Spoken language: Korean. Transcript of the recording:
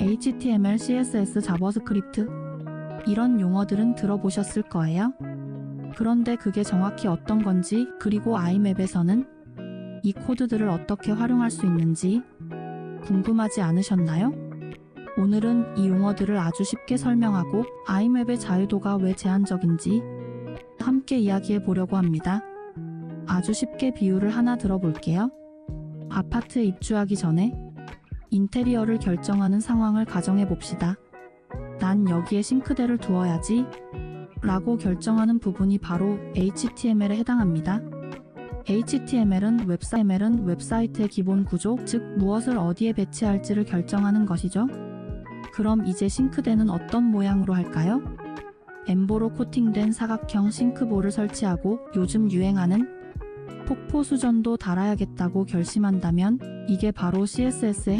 HTML, CSS, 자버스크립트 이런 용어들은 들어보셨을 거예요. 그런데 그게 정확히 어떤 건지 그리고 아이맵에서는 이 코드들을 어떻게 활용할 수 있는지 궁금하지 않으셨나요? 오늘은 이 용어들을 아주 쉽게 설명하고 아이맵의 자유도가 왜 제한적인지 함께 이야기해 보려고 합니다. 아주 쉽게 비유를 하나 들어볼게요. 아파트에 입주하기 전에 인테리어를 결정하는 상황을 가정해 봅시다. 난 여기에 싱크대를 두어야지 라고 결정하는 부분이 바로 HTML에 해당합니다. HTML은 웹사이트는 웹사이트의 기본 구조, 즉 무엇을 어디에 배치할지를 결정하는 것이죠. 그럼 이제 싱크대는 어떤 모양으로 할까요? 엠보로 코팅된 사각형 싱크볼을 설치하고 요즘 유행하는 폭포 수전도 달아야겠다고 결심한다면 이게 바로 CSS의